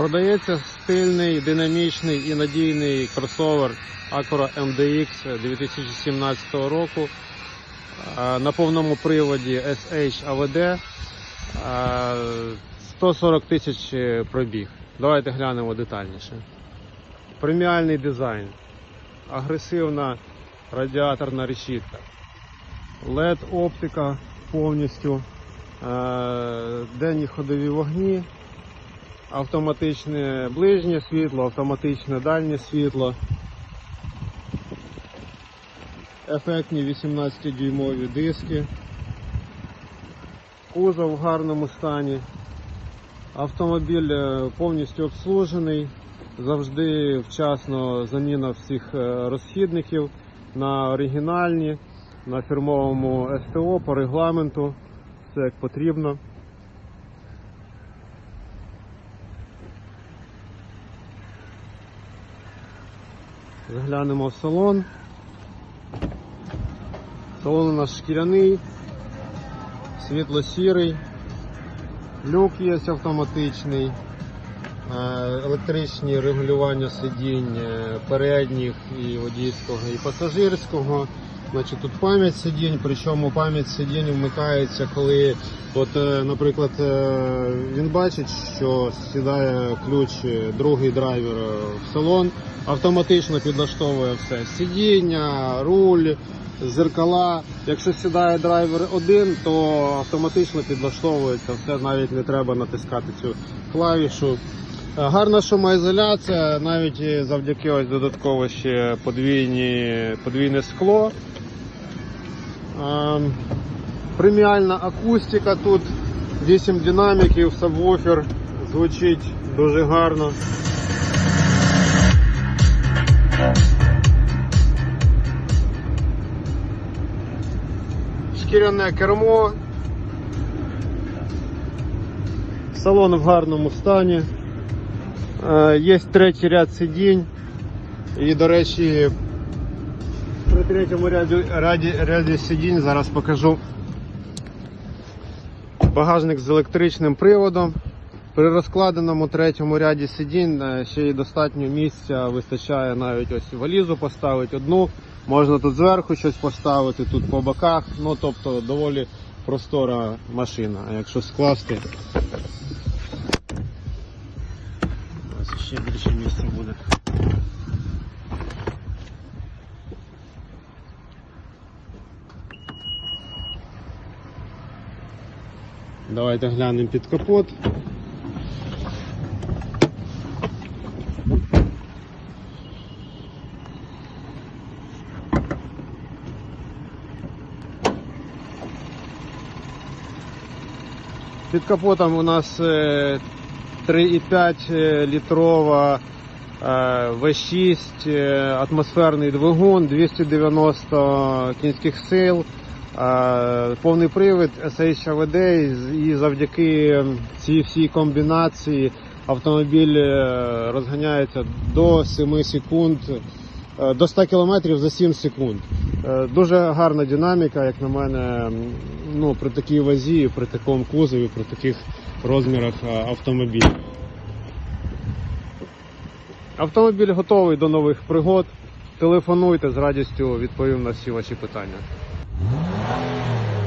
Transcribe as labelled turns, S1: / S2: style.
S1: Продається стильний, динамічний і надійний кросовер Acura MDX 2017 року е, на повному приводі SH AVD. е, 140 тисяч пробіг. Давайте глянемо детальніше. Преміальний дизайн, агресивна радіаторна решітка, LED оптика повністю, е, денні ходові вогні, автоматичне ближнє світло, автоматичне дальнє світло, ефектні 18-дюймові диски, кузов в гарному стані. Автомобіль е, повністю обслужений, завжди вчасно заміна всіх е, розхідників на оригінальні, на фірмовому СТО по регламенту, все як потрібно. Заглянемо в салон. Салон у нас шкіряний, світло-сірий. Люк є автоматичний, е, електричні регулювання сидінь е, передніх і водійського, і пасажирського. Значить, тут пам'ять сидінь, причому пам'ять сидінь вмикається, коли, от, е, наприклад, е, він бачить, що сідає ключ е, другий драйвер в салон, автоматично підлаштовує все. Сидіння, руль, зеркала. Якщо сідає драйвер один, то автоматично підлаштовується все, навіть не треба натискати цю клавішу. Гарна шумоізоляція, навіть завдяки ось додатково ще подвійні, подвійне скло. Ем, Преміальна акустика тут, 8 динаміків, сабвуфер, звучить дуже гарно. Шкіряне кермо. Салон в гарному стані. Е, Є третій ряд сидінь. І, до речі, при третьому ряді, ряді, ряді сидінь зараз покажу багажник з електричним приводом. При розкладеному третьому ряді сидінь е, ще й достатньо місця вистачає навіть ось валізу поставити одну. Можна тут зверху щось поставити, тут по боках. Ну тобто доволі простора машина. А якщо скласти, ось ще більше місця буде. Давайте глянемо під капот. Під капотом у нас е, 3,5 літрова е, V6 е, атмосферний двигун, 290 кінських сил, е, повний привід SH AVD і- завдяки цій всій комбінації автомобіль е, розганяється до 7 секунд, е, до 100 км за 7 секунд. Е, Дуже гарна динаміка, як на мене, ну, при такій вазі, при такому кузові, при таких розмірах автомобіля. Автомобіль готовий до нових пригод. Телефонуйте з радістю відповім на всі ваші питання. あ!